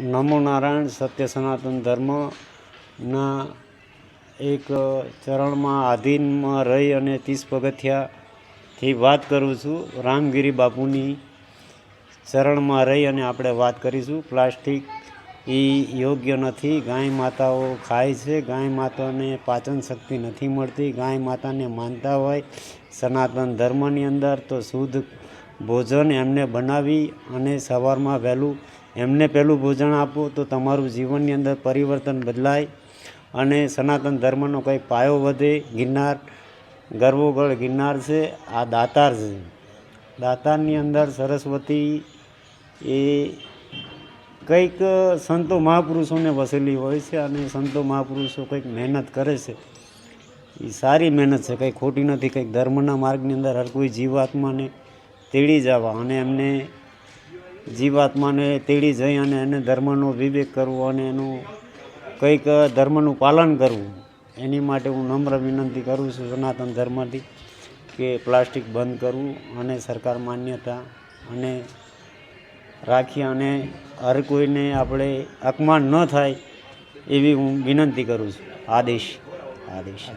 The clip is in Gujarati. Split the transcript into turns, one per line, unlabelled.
નમો નારાયણ સત્ય સનાતન ધર્મના એક ચરણમાં આધીનમાં રહી અને ત્રીસ પગથિયાથી વાત કરું છું. રામગીરી બાપુની ચરણમાં રહી અને આપણે વાત કરીશું. પ્લાસ્ટિક એ યોગ્ય નથી. ગાય માતાઓ ખાય છે. ગાય માતાને પાચન શક્તિ નથી મળતી. ગાય માતાને માનતા હોય સનાતન ધર્મની અંદર તો શુદ્ધ ભોજન એમને બનાવી અને સવારમાં વહેલું એમને પહેલું ભોજન આપો તો તમારું જીવનની અંદર પરિવર્તન બદલાય અને સનાતન ધર્મનો કંઈ પાયો વધે. ગિરનાર, ગર્વોગળ ગિરનાર છે, આ દાતાર છે. દાતારની અંદર સરસ્વતી એ કંઈક સંતો મહાપુરુષોને વસેલી હોય છે અને સંતો મહાપુરુષો કંઈક મહેનત કરે છે. એ સારી મહેનત છે, કંઈ ખોટી નથી, કંઈક ધર્મના માર્ગની અંદર હર કોઈ જીવાત્માને તેડી જવા અને એમને જીવાત્માને તેડી જઈ અને એને ધર્મનો વિવેક કરવો અને એનું કંઈક ધર્મનું પાલન કરવું. એની માટે હું નમ્ર વિનંતી કરું છું સનાતન ધર્મથી કે પ્લાસ્ટિક બંધ કરવું અને સરકાર માન્યતા અને રાખી અને હર કોઈને આપણે અપમાન ન થાય એવી હું વિનંતી કરું છું. આદેશ આદેશ.